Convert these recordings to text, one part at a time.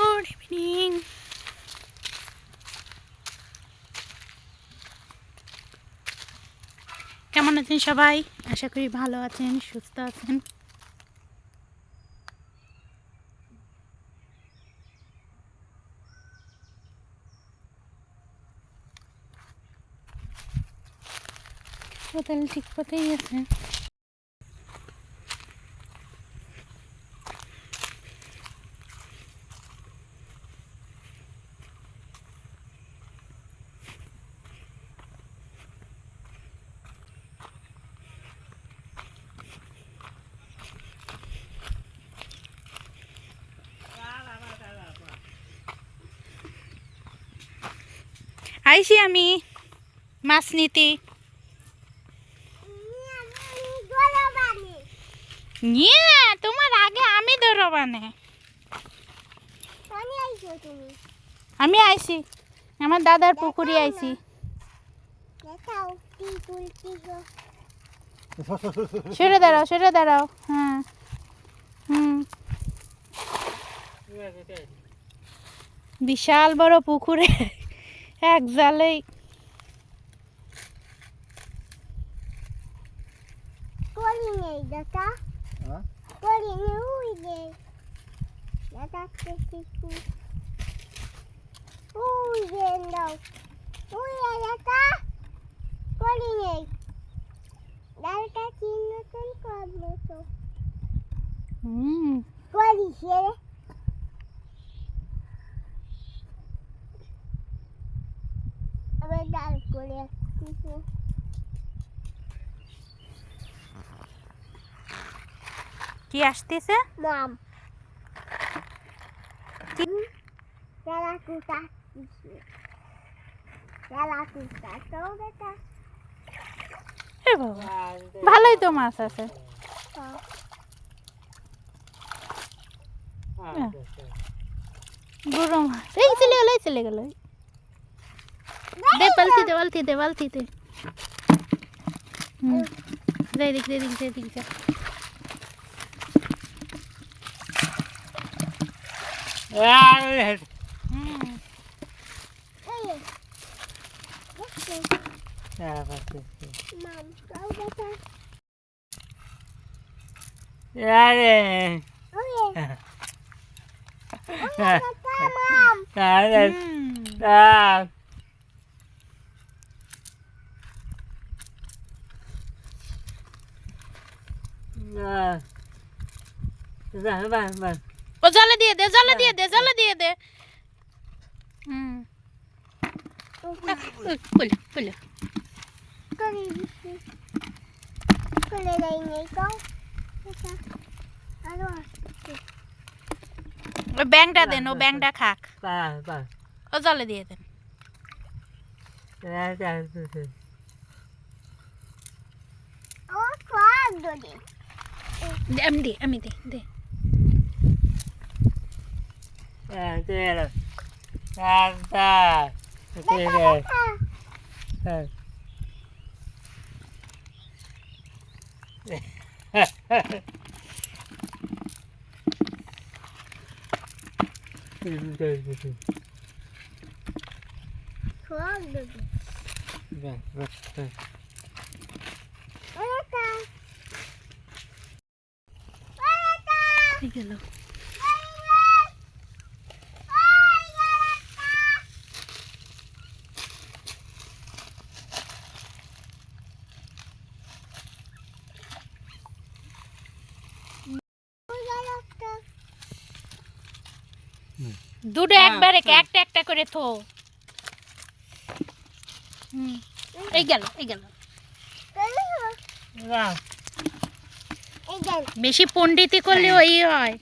Good evening কেমন আছেন সবাই? আশা করি ভালো আছেন সুস্থ আছেন। তাহলে ঠিক পথেই আছে। আইসি আমি। মাছ নিতে। নিয়ে, তোমার আগে আমি ধরবানে আমি আইছি আমার দাদার পুকুরে আইছি সরে দাঁড়াও সরে দাঁড়াও। হ্যাঁ। হুম। বিশাল বড় পুকুরে। এক জালেই হ্যাঁ? ডালটা কি নতুন করবে তো হুম করিস রে আবার ডাল করে কিছু কি আসতেছে? মাম। কিছু যারা কুটা তো বেটা। এ বাবা ভালোই তো মাছ আছে। বড় মাছ। এই চলে গেল এই চলে গেল। দে বালতিতে বালতিতে বালতিতে হুম দে দিক দে দিক দে দিক যা হুম এই দেখো মাম তো বেটা ওরে ওরে বেটা মাম হুম ও জলে দিয়ে দে জলে দিয়ে দে জলে দিয়ে দে হুম খুলে খুলে করে দিচ্ছি খুলে দেয় নেই কও এটা আরো আসছে ও ব্যাংটা দেন ও ব্যাংটা খাক ও জলে দিয়ে দেন ও em đi em đi đi à kia là ta ta kia kìa à. Vâng, vâng, vâng. গেল। দুটো একবারে একটা একটা করে থো। হুম এই গেল এই গেল। বেশি পণ্ডিতি করলে ওই হয়।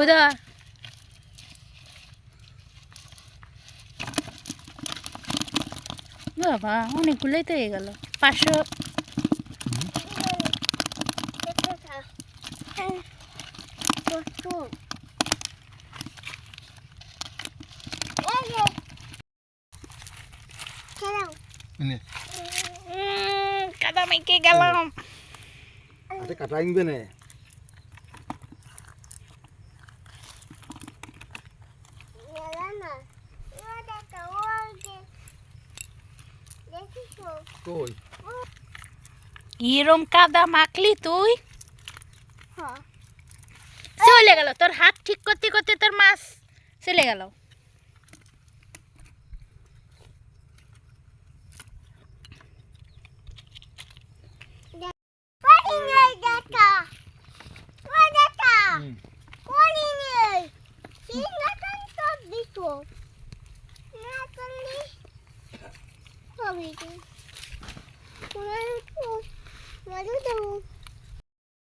উদা বাবা অনেকগুলোই তো হয়ে গেল। পাঁচশো। কাদা মেকে গেলাম। আরে কাটা আনবে না। এরম কাদা মাখলি তুই? চলে গেল তোর হাত ঠিক করতে করতে তোর মাছ চলে গেল।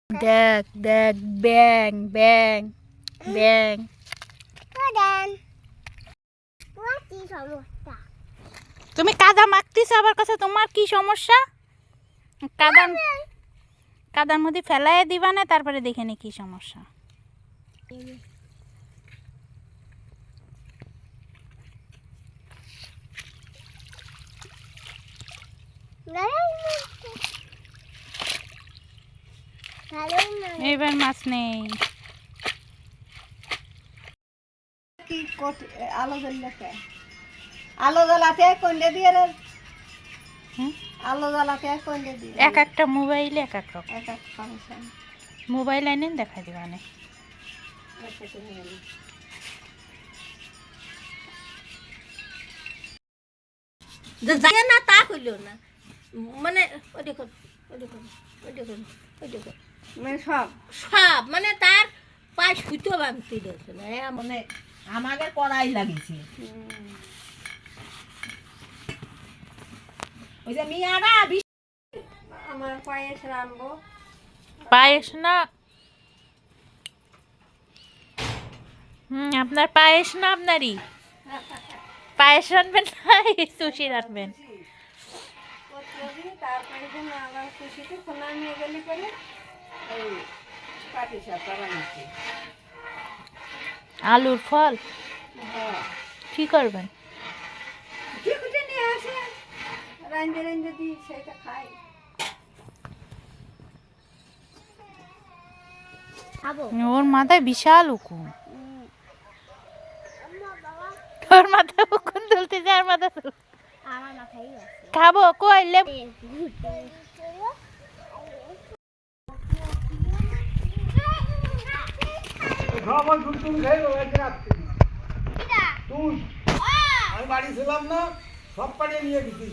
দেখ দেখ ব্যাং ব্যাং ব্যাং তুমি কাদা মাখতিস আবার কাছে, তোমার কি সমস্যা? কাদার কাদার মধ্যে ফেলাই দিবা না, তারপরে দেখে নি কি সমস্যা। এবার মাছ নেই। কি আলো জ্বলাতে কন্ডে দিয়ে রে? আলো জ্বলাতে কন্ডে দিয়ে এক একটা মোবাইলে এক এক রকম। এক এক ফাংশন। মোবাইল আইনে দেখা দিবা না না তা হইল না। মানে ওই দেখুন ওই দেখুন ওই দেখুন ওই দেখুন। মানে সব? সব মানে তার পায়ে সুতো বাঁধতে দিয়েছে না মানে আমাকে কড়াই লাগিয়েছে। ওই যে মিয়ারা আমার পায়ে রানবো পায়েস না। হুম আপনার পায়েস না আপনারই? পায়েস রানবেন না সুশি রানবেন করবি তারপরে দিন আবার খুশিতে খোলা নিয়ে গেলি পরে এই পাটি সাপটা বানাচ্ছি। আলুর ফল? হ্যাঁ। কি করবেন? টিকুটে নিয়ে আসে রাঞ্জে রাঞ্জে দিই সেটা খাই। ওর মাথায় বিশাল উকুন। ওর মাথায় উকুন তুলতে মাথা তুল মাথায় খাব কই লেবু? আমি বাড়ি ছিলাম না সব পাড়িয়ে নিয়ে গেছি।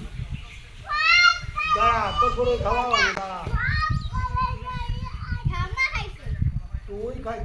দাঁড়া তোর করে খাওয়া দাঁড়া। তুই তুই।